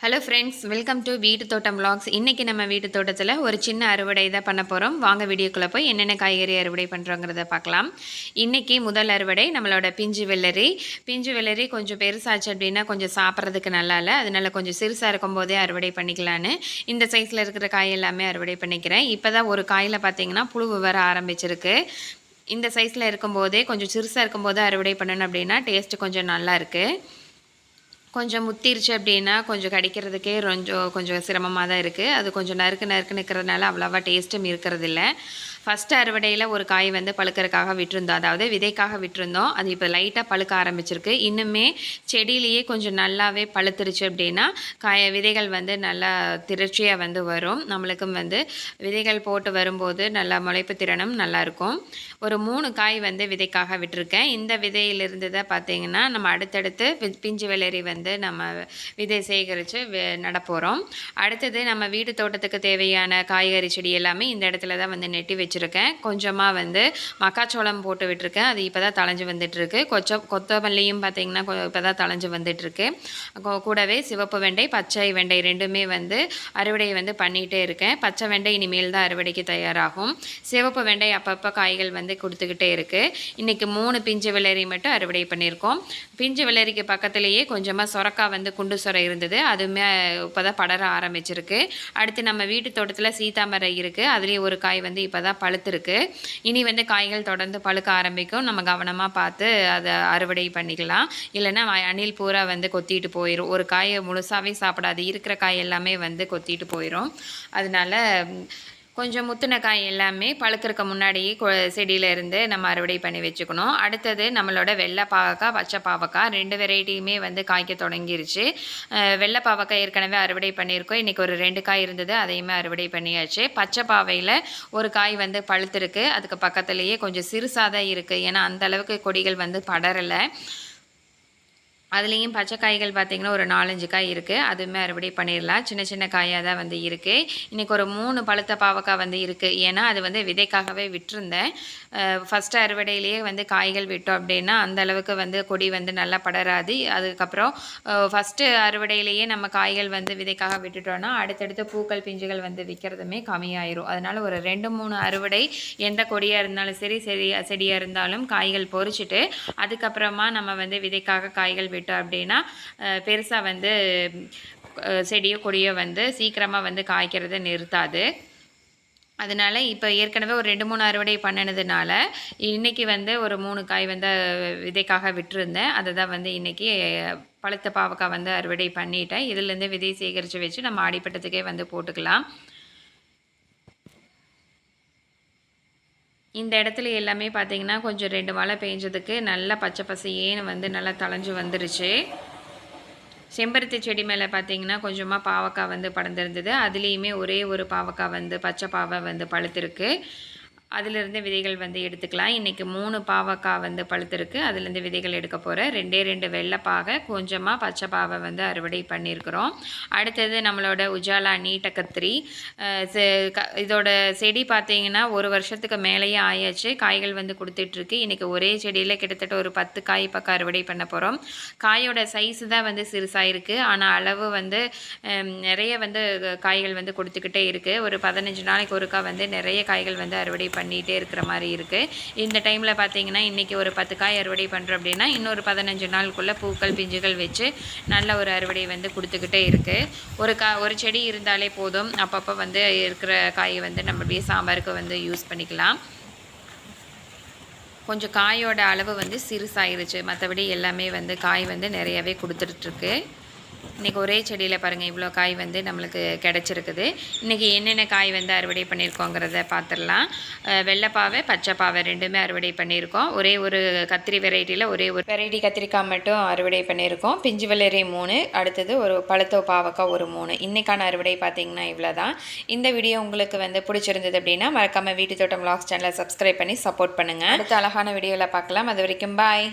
Hello friends welcome to வீட்டு தோட்டம் vlogs. இன்றைக்கி நம்ம வீட்டு தோட்டத்தில் ஒரு சின்ன அறுவடை தான் பண்ண போகிறோம் வாங்க வீடியோக்குள்ளே போய் என்னென்ன காய்கறி அறுவடை பண்ணுறோங்கிறத பார்க்கலாம். இன்றைக்கி முதல் அறுவடை நம்மளோட பிஞ்சு வெள்ளரி. பிஞ்சு வெள்ளரி கொஞ்சம் பெருசாச்சு அப்படின்னா கொஞ்சம் சாப்பிட்றதுக்கு நல்லா இல்லை. அதனால கொஞ்சம் சிறுசாக இருக்கும் போதே அறுவடை பண்ணிக்கலான்னு. இந்த சைஸில் இருக்கிற காய் எல்லாமே அறுவடை பண்ணிக்கிறேன். இப்போ தான் ஒரு காயில் பார்த்தீங்கன்னா புழு வர ஆரம்பிச்சிருக்கு. இந்த சைஸில் இருக்கும்போதே கொஞ்சம் சிறுசாக இருக்கும்போது அறுவடை பண்ணணும் அப்படின்னா டேஸ்ட்டு கொஞ்சம் நல்லா இருக்குது கொஞ்சம் முத்திருச்சு அப்படின்னா கொஞ்சம் கடிக்கிறதுக்கே கொஞ்சம் கொஞ்சம் சிரமமாக தான் இருக்குது அது கொஞ்சம் நறுக்கு நறுக்கு நிற்கிறதுனால அவ்வளோவா டேஸ்ட்டும் இருக்கிறதில்ல. ஃபஸ்ட்டு அறுவடையில் ஒரு காய் வந்து பழுக்கறதுக்காக விட்டுருந்தோம். அதாவது விதைக்காக விட்டுருந்தோம். அது இப்போ லைட்டாக பழுக்க ஆரம்பிச்சிருக்கு. இன்னுமே செடியிலேயே கொஞ்சம் நல்லாவே பழுத்துருச்சு அப்படின்னா காய விதைகள் வந்து நல்லா திரட்சியாக வந்து வரும். நம்மளுக்கும் வந்து விதைகள் போட்டு வரும்போது நல்லா முளைப்பு திறனும் நல்லாயிருக்கும் ஒரு மூணு காய் வந்து விதைக்காக விட்டுருக்கேன். இந்த விதையிலிருந்து தான் பார்த்தீங்கன்னா நம்ம அடுத்தடுத்து வி- பிஞ்சு வெள்ளரி வந்து நம்ம விதை சேகரித்து நடப்போகிறோம் அடுத்தது நம்ம வீட்டு தோட்டத்துக்கு தேவையான காய்கறி செடி எல்லாமே இந்த இடத்துல தான் வந்து நெட்டி வச்சு வச்சுருக்கேன். கொஞ்சமாக வந்து மக்காச்சோளம் போட்டு விட்டுருக்கேன். அது இப்போ தான் தளைஞ்சு வந்துட்டுருக்கு. கொச்ச கொத்தமல்லியும் பார்த்தீங்கன்னா இப்போ தான் தளைஞ்சு வந்துட்டுருக்கு. கூடவே சிவப்பு வெண்டை பச்சை வெண்டை ரெண்டுமே வந்து அறுவடை வந்து பண்ணிகிட்டே இருக்கேன். பச்சை வெண்டை இனிமேல் தான் அறுவடைக்கு தயாராகும். சிவப்பு வெண்டை அப்பப்போ காய்கள் வந்து கொடுத்துக்கிட்டே இருக்குது இன்றைக்கி மூணு பிஞ்சு விளரி மட்டும் அறுவடை பண்ணியிருக்கோம். பிஞ்சு விளரிக்கு பக்கத்துலேயே கொஞ்சமாக சொரக்காய் வந்து குண்டு சொரை இருந்தது. அதுவுமே இப்போ தான் படர ஆரம்பிச்சிருக்கு. அடுத்து நம்ம வீட்டு தோட்டத்தில் சீத்தாமரை இருக்குது அதுலேயும் ஒரு காய் வந்து இப்போ தான் பழுத்திருக்கு. இனி வந்து காய்கள் தொடர்ந்து பழுக்க ஆரம்பிக்கும். நம்ம கவனமாக பார்த்து அதை அறுவடை பண்ணிக்கலாம். இல்லைன்னா அணில் பூரா வந்து கொத்திட்டு போயிடும் ஒரு காயை முழுசாவே சாப்பிடாது. இருக்கிற காய் எல்லாமே வந்து கொத்திட்டு போயிடும் அதனால கொஞ்சம் முத்தின காய் எல்லாமே பழுக்கிறக்க முன்னாடியே கொ- நம்ம அறுவடை பண்ணி வச்சுக்கணும். அடுத்தது நம்மளோட வெள்ளை பாவக்காய் பச்சை பாவக்காய் ரெண்டு வெரைட்டியுமே வந்து காய்க்க தொடங்கிருச்சு. வெள்ளை பாவக்காய் ஏற்கனவே அறுவடை பண்ணியிருக்கோம். இன்றைக்கி ஒரு ரெண்டு காய் இருந்தது அதையுமே அறுவடை பண்ணியாச்சு. பச்சை பாவையில் ஒரு காய் வந்து பழுத்திருக்கு. அதுக்கு பக்கத்துலேயே கொஞ்சம் சிறுசாக தான் இருக்குது ஏன்னா அந்த அளவுக்கு கொடிகள் வந்து படரலை. அதுலேயும் பச்சை காய்கள் பார்த்திங்கன்னா ஒரு நாலஞ்சு காய் இருக்குது அதுவுமே அறுவடை பண்ணிடலாம் சின்ன சின்ன காயாக தான் வந்து இருக்குது இன்றைக்கி ஒரு மூணு பழுத்த பாவக்காய் வந்து இருக்குது ஏன்னா அது வந்து விதைக்காகவே விட்டுருந்தேன். ஃபஸ்ட்டு அறுவடையிலேயே வந்து காய்கள் விட்டோம் அப்படின்னா அந்த அளவுக்கு வந்து கொடி வந்து நல்லா படராது. அதுக்கப்புறம் ஃபஸ்ட்டு அறுவடையிலேயே நம்ம காய்கள் வந்து விதைக்காக விட்டுட்டோம்னா அடுத்தடுத்து பூக்கள் பிஞ்சுகள் வந்து விற்கிறதுமே கம்மியாயிரும். அதனால் ஒரு ரெண்டு மூணு அறுவடை எந்த கொடியாக இருந்தாலும் சரி செடி செடியாக இருந்தாலும் காய்கள் பொறிச்சிட்டு அதுக்கப்புறமா நம்ம வந்து விதைக்காக காய்கள் விட்டோம் அப்படின்னா பெருசாக வந்து செடியோ கொடியோ வந்து சீக்கிரமாக வந்து காய்க்கிறத நிறுத்தாது. அதனால இப்போ ஏற்கனவே ஒரு ரெண்டு மூணு அறுவடை பண்ணினதுனால இன்னைக்கு வந்து ஒரு மூணு காய் வந்து விதைக்காக விட்டுருந்தேன். அதை தான் வந்து இன்றைக்கி பழுத்த பாவக்காய் வந்து அறுவடை பண்ணிட்டேன். இதுலேருந்து விதை சேகரித்து வச்சு நம்ம அடிப்பட்டத்துக்கே வந்து போட்டுக்கலாம். இந்த இடத்துல எல்லாமே பார்த்தீங்கன்னா கொஞ்சம் ரெண்டு மழை பெஞ்சதுக்கு நல்லா பச்சை பசையேன்னு வந்து நல்லா தளைஞ்சு வந்துருச்சு. செம்பருத்தி செடி மேலே பார்த்தீங்கன்னா கொஞ்சமாக பாவக்காய் வந்து படர்ந்துருந்தது. அதுலேயுமே ஒரே ஒரு பாவக்காய் வந்து பச்சை பாவை வந்து பழுத்திருக்கு. அதிலிருந்து விதைகள் வந்து எடுத்துக்கலாம். இன்றைக்கி மூணு பாவக்காய் வந்து பழுத்திருக்கு. அதுலேருந்து விதைகள் எடுக்க போகிறேன் ரெண்டே ரெண்டு வெள்ளைப்பாக கொஞ்சமாக பச்சை பாவை வந்து அறுவடை பண்ணியிருக்கிறோம் அடுத்தது நம்மளோட உஜாலா நீட்ட கத்திரி க- இதோட செடி பார்த்தீங்கன்னா ஒரு வருஷத்துக்கு மேலேயே ஆயாச்சு. காய்கள் வந்து கொடுத்துட்ருக்கு. இன்றைக்கி ஒரே செடியில் கிட்டத்தட்ட ஒரு பத்து காய் பக்கம் அறுவடை பண்ண போகிறோம் காயோட சைஸு தான் வந்து சிறுசாக இருக்குது ஆனால் அளவு வந்து நிறைய வந்து காய்கள் வந்து கொடுத்துக்கிட்டே இருக்குது ஒரு பதினஞ்சு நாளைக்கு ஒருக்கா வந்து நிறைய காய்கள் வந்து அறுவடை பண்ணிகிட்டே இருக்கிற மாதிரி இருக்குது இந்த டைமில் பார்த்தீங்கன்னா இன்றைக்கி ஒரு பத்து காய் அறுவடை பண்ணுறோம் அப்படின்னா இன்னொரு பதினஞ்சு நாளுக்குள்ளே பூக்கள் பிஞ்சுகள் வச்சு நல்ல ஒரு அறுவடை வந்து கொடுத்துக்கிட்டே இருக்குது ஒரு கா ஒரு செடி இருந்தாலே போதும். அப்பப்போ வந்து இருக்கிற காயை வந்து நம்ம அப்படியே சாம்பாருக்கு வந்து யூஸ் பண்ணிக்கலாம். கொஞ்சம் காயோட அளவு வந்து சிறுசாயிருச்சு. மற்றபடி எல்லாமே வந்து காய் வந்து நிறையவே கொடுத்துட்ருக்கு இன்றைக்கி ஒரே செடியில் பாருங்கள் இவ்வளோ காய் வந்து நம்மளுக்கு கிடச்சிருக்குது. இன்றைக்கி என்னென்ன காய் வந்து அறுவடை பண்ணியிருக்கோங்கிறத பார்த்துடலாம் வெள்ளைப்பாவை பச்சைப்பாவை ரெண்டுமே அறுவடை பண்ணியிருக்கோம் ஒரே ஒரு கத்திரி வெரைட்டியில் ஒரே ஒரு வெரைட்டி கத்திரிக்காய் மட்டும் அறுவடை பண்ணியிருக்கோம் பிஞ்சு வெள்ளரி மூணு அடுத்தது ஒரு பழுத்தோ பாவக்காய் ஒரு மூணு. இன்றைக்கான அறுவடை பார்த்தீங்கன்னா இவ்வளோ தான் இந்த வீடியோ உங்களுக்கு வந்து பிடிச்சிருந்தது அப்படின்னா மறக்காமல் வீட்டு தோட்டம் லாக்ஸ் சேனலை சப்ஸ்கிரைப் பண்ணி சப்போர்ட் பண்ணுங்கள் அடுத்த அழகான வீடியோவில் பார்க்கலாம் அது வரைக்கும் பாய்